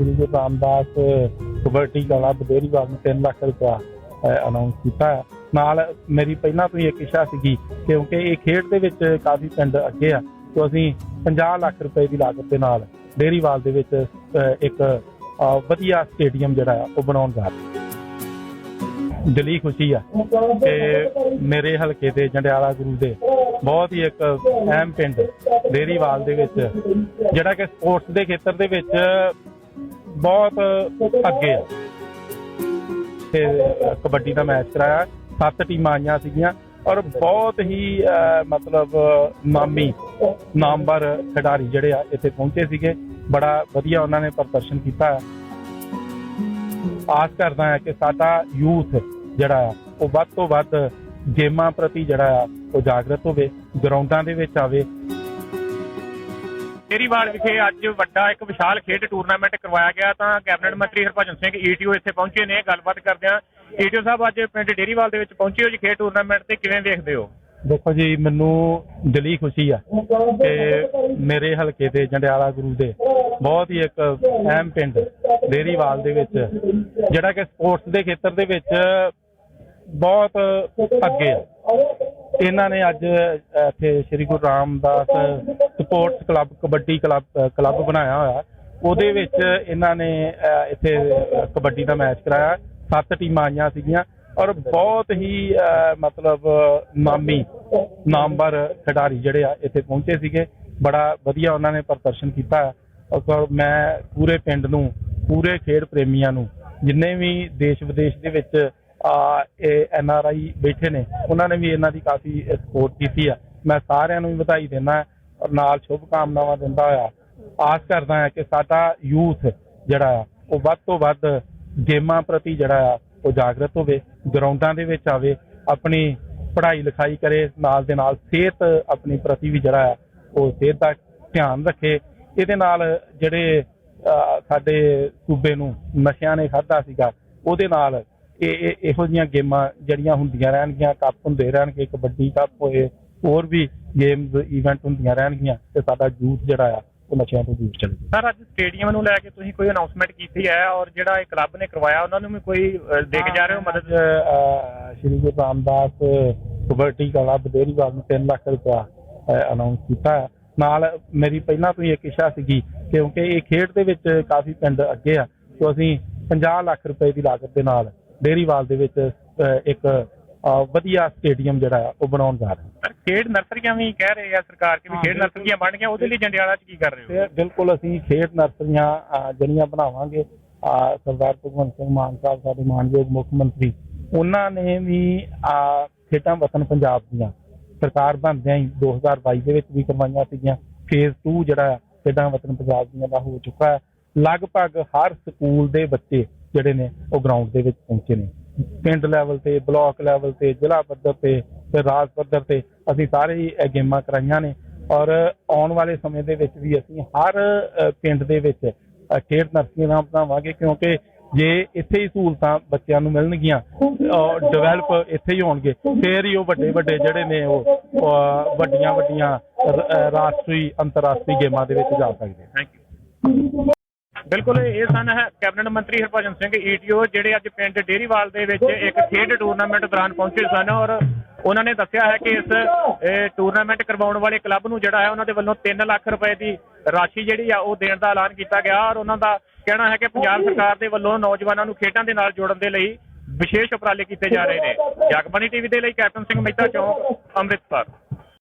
ਸ਼੍ਰੀ Guru Ramdas kabaddi club Dairiwal ਨੂੰ 3 ਲੱਖ ਰੁਪਇਆ announce ਕੀਤਾ ਹੈ। ਨਾਲ ਮੇਰੀ ਪਹਿਲਾਂ ਤੋਂ ਹੀ ਇੱਕ ਇੱਛਾ ਸੀਗੀ, ਕਿਉਂਕਿ ਇਹ ਖੇਡ ਦੇ ਵਿੱਚ ਕਾਫੀ ਪਿੰਡ ਅੱਗੇ ਆ, ਤੋਂ ਅਸੀਂ 50 ਲੱਖ ਰੁਪਏ ਦੀ ਲਾਗਤ ਦੇ ਨਾਲ ਡੇਅਰੀਵਾਲ ਦੇ ਵਿੱਚ ਇੱਕ ਵਧੀਆ ਸਟੇਡੀਅਮ ਜਿਹੜਾ ਆ, ਉਹ ਬਣਾਉਣ ਜਾ ਰਹੇ ਦਿਲੀ ਖੁਸ਼ੀ ਆ ਕਿ ਮੇਰੇ ਹਲਕੇ ਦੇ ਜੰਡਿਆਲਾ ਗੁਰੂ ਦੇ ਬਹੁਤ ਹੀ ਇੱਕ ਅਹਿਮ ਪਿੰਡ ਡੇਰੀਵਾਲ ਦੇ ਵਿੱਚ, ਜਿਹੜਾ ਕਿ ਸਪੋਰਟਸ ਦੇ ਖੇਤਰ ਦੇ ਵਿੱਚ ਬਹੁਤ ਅੱਗੇ ਆ। ਤੇ ਕਬੱਡੀ ਦਾ ਮੈਚ ਕਰਾਇਆ। ਸੱਤ ਟੀਮਾਂ ਆਈਆਂ ਸੀਗੀਆਂ ਔਰ ਬਹੁਤ ਹੀ ਮਤਲਬ ਨਾਮੀ ਨਾਮਵਰ ਖਿਡਾਰੀ ਜਿਹੜੇ ਆ, ਇੱਥੇ ਪਹੁੰਚੇ ਸੀਗੇ। ਬੜਾ ਵਧੀਆ ਉਹਨਾਂ ਨੇ ਪ੍ਰਦਰਸ਼ਨ ਕੀਤਾ ਆਸ ਕਰਦਾ ਹਾਂ ਕਿ ਸਾਡਾ ਯੂਥ ਜਿਹੜਾ ਆ, ਉਹ ਵੱਧ ਤੋਂ ਵੱਧ ਗੇਮਾਂ ਪ੍ਰਤੀ ਜਿਹੜਾ ਆ, ਉਹ ਜਾਗਰਤ ਹੋਵੇ, ਗਰਾਊਂਡਾਂ ਦੇ ਵਿੱਚ ਆਵੇ। ਕੇਰੀਵਾਲ ਵਿਖੇ ਅੱਜ ਵੱਡਾ ਇੱਕ ਵਿਸ਼ਾਲ ਖੇਡ ਟੂਰਨਾਮੈਂਟ ਕਰਵਾਇਆ ਗਿਆ। ਤਾਂ ਕੈਬਨਿਟ ਮੰਤਰੀ ਹਰਭਜਨ ਸਿੰਘ ਈਟੀਓ ਇੱਥੇ ਪਹੁੰਚੇ ਨੇ। ਗੱਲਬਾਤ ਕਰਦੇ ਆ ਈਟੀਓ ਸਾਹਿਬ ਅੱਜ ਪਿੰਡ ਡੇਰੀਵਾਲ ਦੇ ਵਿੱਚ ਪਹੁੰਚੇ ਹੋ ਜੀ। ਖੇਡ ਟੂਰਨਾਮੈਂਟ ਤੇ ਕਿਵੇਂ ਵੇਖਦੇ ਹੋ? ਦੇਖੋ ਜੀ, ਮੈਨੂੰ ਦਿਲੀ ਖੁਸ਼ੀ ਆ ਕਿ ਮੇਰੇ ਹਲਕੇ ਦੇ ਜੰਡਿਆਲਾ ਗੁਰੂ ਦੇ ਬਹੁਤ ਹੀ ਇੱਕ ਅਹਿਮ ਪਿੰਡ ਡੇਰੀਵਾਲ ਦੇ ਵਿੱਚ, ਜਿਹੜਾ ਕਿ ਸਪੋਰਟਸ ਦੇ ਖੇਤਰ ਦੇ ਵਿੱਚ ਬਹੁਤ ਅੱਗੇ ਆ। ਇਹਨਾਂ ਨੇ ਅੱਜ ਇੱਥੇ Shri Guru Ramdas sports club, kabaddi club club ਬਣਾਇਆ ਹੋਇਆ। ਉਹਦੇ ਵਿੱਚ ਇਹਨਾਂ ਨੇ ਇੱਥੇ ਕਬੱਡੀ ਦਾ ਮੈਚ ਕਰਾਇਆ। ਸੱਤ ਟੀਮਾਂ ਆਈਆਂ ਸੀਗੀਆਂ ਔਰ ਬਹੁਤ ਹੀ ਮਤਲਬ, ਨਾਮੀ, ਨਾਮਵਰ ਖਿਡਾਰੀ ਜਿਹੜੇ ਆ ਇੱਥੇ ਪਹੁੰਚੇ ਸੀਗੇ। ਬੜਾ ਵਧੀਆ ਉਹਨਾਂ ਨੇ ਪ੍ਰਦਰਸ਼ਨ ਕੀਤਾ। ਔਰ ਮੈਂ ਪੂਰੇ ਪਿੰਡ ਨੂੰ, ਪੂਰੇ ਖੇਡ ਪ੍ਰੇਮੀਆਂ ਨੂੰ, ਜਿੰਨੇ ਵੀ ਦੇਸ਼ ਵਿਦੇਸ਼ ਦੇ ਵਿੱਚ ਐਨ ਆਰ ਆਈ ਬੈਠੇ ਨੇ। ਉਹਨਾਂ ਨੇ ਵੀ ਇਹਨਾਂ ਦੀ ਕਾਫੀ ਸਪੋਰਟ ਕੀਤੀ ਆ। ਮੈਂ ਸਾਰਿਆਂ ਨੂੰ ਵੀ ਵਧਾਈ ਦਿੰਦਾ ਔਰ ਨਾਲ ਸ਼ੁਭ ਕਾਮਨਾਵਾਂ ਦਿੰਦਾ ਹੋਇਆ ਆਸ ਕਰਦਾ ਹਾਂ ਕਿ ਸਾਡਾ ਯੂਥ ਜਿਹੜਾ ਆ, ਉਹ ਵੱਧ ਤੋਂ ਵੱਧ ਗੇਮਾਂ ਪ੍ਰਤੀ ਜਿਹੜਾ ਆ, ਉਹ ਜਾਗਰਤ ਹੋਵੇ, ਗਰਾਊਂਡਾਂ ਦੇ ਵਿੱਚ ਆਵੇ, ਆਪਣੀ ਪੜ੍ਹਾਈ ਲਿਖਾਈ ਕਰੇ, ਨਾਲ ਦੇ ਨਾਲ ਸਿਹਤ ਆਪਣੀ ਪ੍ਰਤੀ ਵੀ ਜਿਹੜਾ ਆ, ਉਹ ਸਿਹਤ ਦਾ ਧਿਆਨ ਰੱਖੇ। ਇਹਦੇ ਨਾਲ ਜਿਹੜੇ ਸਾਡੇ ਸੂਬੇ ਨੂੰ ਨਸ਼ਿਆਂ ਨੇ ਖਾਧਾ ਸੀਗਾ, ਉਹਦੇ ਨਾਲ ਇਹ ਇਹ- ਜਿਹੀਆਂ ਗੇਮਾਂ ਜਿਹੜੀਆਂ ਹੁੰਦੀਆਂ ਰਹਿਣਗੀਆਂ ਕੱਪ ਹੁੰਦੇ ਰਹਿਣਗੇ ਕਬੱਡੀ ਕੱਪ ਹੋਏ ਹੋਰ ਵੀ ਗੇਮਸ ਇਵੈਂਟ ਹੁੰਦੀਆਂ ਰਹਿਣਗੀਆਂ ਤੇ ਸਾਡਾ ਯੂਥ ਜਿਹੜਾ ਆ ਉਹ ਨਸ਼ਿਆਂ ਤੋਂ ਦੂਰ ਚਲੇ ਸਰ ਅੱਜ ਸਟੇਡੀਅਮ ਨੂੰ ਲੈ ਕੇ ਤੁਸੀਂ ਕੋਈ ਅਨਾਉਂਸਮੈਂਟ ਕੀਤੀ ਹੈ ਔਰ ਜਿਹੜਾ ਇਹ ਕਲੱਬ ਨੇ ਕਰਵਾਇਆ ਉਹਨਾਂ ਨੂੰ ਵੀ ਕੋਈ ਅ, ਦੇ ਕੇ ਜਾ ਰਹੇ ਹੋ ਮਦਦ ਸ਼੍ਰੀ ਗੁਰੂ ਰਾਮਦਾਸ ਕਬੱਡੀ ਕਲੱਬ ਡੇਅਰੀਵਾਲ ਨੂੰ 3 ਲੱਖ ਰੁਪਇਆ ਅਨਾਉਂਸ ਕੀਤਾ ਹੈ। ਨਾਲ ਮੇਰੀ ਪਹਿਲਾਂ ਤੋਂ ਹੀ ਇੱਕ ਇੱਛਾ ਸੀਗੀ ਕਿਉਂਕਿ ਇਹ ਖੇਡ ਦੇ ਵਿੱਚ ਕਾਫੀ ਪਿੰਡ ਅੱਗੇ ਆ ਤੋਂ ਅਸੀਂ 50 ਲੱਖ ਰੁਪਏ ਦੀ ਲਾਗਤ ਦੇ ਨਾਲ ਡੇਅਰੀਵਾਲ ਦੇ ਵਿੱਚ ਇੱਕ ਵਧੀਆ ਸਟੇਡੀਅਮ ਜਿਹੜਾ ਆ ਉਹ ਬਣਾਉਣ ਜਾ ਰਹੇ ਸਰ ਖੇਡ ਨਰਸਰੀਆਂ ਵੀ ਕਹਿ ਰਹੇ ਆ ਸਰਕਾਰ ਕਿ ਵੀ ਖੇਡ ਨਰਸਰੀਆਂ ਬਣ ਗਈਆਂ ਉਹਦੇ ਲਈ ਜੰਡਿਆਲਾ 'ਚ ਕੀ ਕਰ ਰਹੇ ਹੋ? ਬਿਲਕੁਲ ਅਸੀਂ ਖੇਡ ਨਰਸਰੀਆਂ ਜਿਹੜੀਆਂ ਬਣਾਵਾਂਗੇ ਸਰਦਾਰ ਭਗਵੰਤ ਸਿੰਘ ਮਾਨ ਸਾਹਿਬ ਸਾਡੇ ਮਾਨਯੋਗ ਮੁੱਖ ਮੰਤਰੀ ਉਹਨਾਂ ਨੇ ਵੀ ਖੇਡਾਂ ਵਤਨ ਪੰਜਾਬ ਦੀਆਂ ਸਰਕਾਰ ਬਣਦਿਆਂ ਹੀ 2022 ਦੇ ਵਿੱਚ ਵੀ ਕਰਵਾਈਆਂ ਸੀਗੀਆਂ। ਫੇਜ਼ 2 ਜਿਹੜਾ ਖੇਡਾਂ ਵਤਨ ਪੰਜਾਬ ਦੀਆਂ ਦਾ ਹੋ ਚੁੱਕਾ ਹੈ। ਲਗਭਗ ਹਰ ਸਕੂਲ ਦੇ ਬੱਚੇ ਜਿਹੜੇ ਨੇ, ਉਹ ਗਰਾਊਂਡ ਦੇ ਵਿੱਚ ਪਹੁੰਚੇ ਨੇ। ਪਿੰਡ ਲੈਵਲ ਤੇ ਬਲਾਕ ਲੈਵਲ ਤੇ, ਜ਼ਿਲ੍ਹਾ ਪੱਧਰ ਤੇ ਤੇ ਰਾਜ ਪੱਧਰ ਤੇ ਅਸੀਂ ਸਾਰੇ ਹੀ ਗੇਮਾਂ ਕਰਾਈਆਂ ਨੇ। ਔਰ ਆਉਣ ਵਾਲੇ ਸਮੇਂ ਦੇ ਵਿੱਚ ਵੀ ਅਸੀਂ ਹਰ ਪਿੰਡ ਦੇ ਵਿੱਚ ਖੇਡ ਨਰਸਰੀਆਂ ਬਣਾਵਾਂਗੇ ਕਿਉਂਕਿ ਜੇ ਇੱਥੇ ਹੀ ਸਹੂਲਤਾਂ ਬੱਚਿਆਂ ਨੂੰ ਮਿਲਣਗੀਆਂ ਡਿਵੈਲਪ ਇੱਥੇ ਹੀ ਹੋਣਗੇ, ਫੇਰ ਹੀ ਉਹ ਵੱਡੇ ਵੱਡੇ ਜਿਹੜੇ ਨੇ ਉਹ ਵੱਡੀਆਂ ਵੱਡੀਆਂ ਰਾਸ਼ਟਰੀ, ਅੰਤਰਰਾਸ਼ਟਰੀ ਗੇਮਾਂ ਦੇ ਵਿੱਚ ਜਾ ਸਕਦੇ ਥੈਂਕ ਯੂ ਬਿਲਕੁਲ, ਇਹ ਸਨ ਹੈ ਕੈਬਨਿਟ ਮੰਤਰੀ ਹਰਭਜਨ ਸਿੰਘ ਈਟੀਓ, ਜਿਹੜੇ ਅੱਜ ਪਿੰਡ ਡੇਰੀਵਾਲ ਦੇ ਵਿੱਚ ਇੱਕ ਖੇਡ ਟੂਰਨਾਮੈਂਟ ਦੌਰਾਨ ਪਹੁੰਚੇ ਸਨ ਔਰ ਉਹਨਾਂ ਨੇ ਦੱਸਿਆ ਹੈ ਕਿ ਇਸ ਟੂਰਨਾਮੈਂਟ ਕਰਵਾਉਣ ਵਾਲੇ ਕਲੱਬ ਨੂੰ ਜਿਹੜਾ ਹੈ ਉਹਨਾਂ ਦੇ ਵੱਲੋਂ 3 ਲੱਖ ਰੁਪਏ ਦੀ ਰਾਸ਼ੀ ਜਿਹੜੀ ਆ ਉਹ ਦੇਣ ਦਾ ਐਲਾਨ ਕੀਤਾ ਗਿਆ ਔਰ ਉਹਨਾਂ ਦਾ ਕਹਿਣਾ ਹੈ ਕਿ ਪੰਜਾਬ ਸਰਕਾਰ ਦੇ ਵੱਲੋਂ ਨੌਜਵਾਨਾਂ ਨੂੰ ਖੇਡਾਂ ਦੇ ਨਾਲ ਜੋੜਨ ਦੇ ਲਈ ਵਿਸ਼ੇਸ਼ ਉਪਰਾਲੇ ਕੀਤੇ ਜਾ ਰਹੇ ਨੇ। ਜਗਬਾਣੀ ਟੀਵੀ ਦੇ ਲਈ ਕੈਪਟਨ ਸਿੰਘ ਮਹਿਤਾ ਚੌਂਕ, ਅੰਮ੍ਰਿਤਸਰ।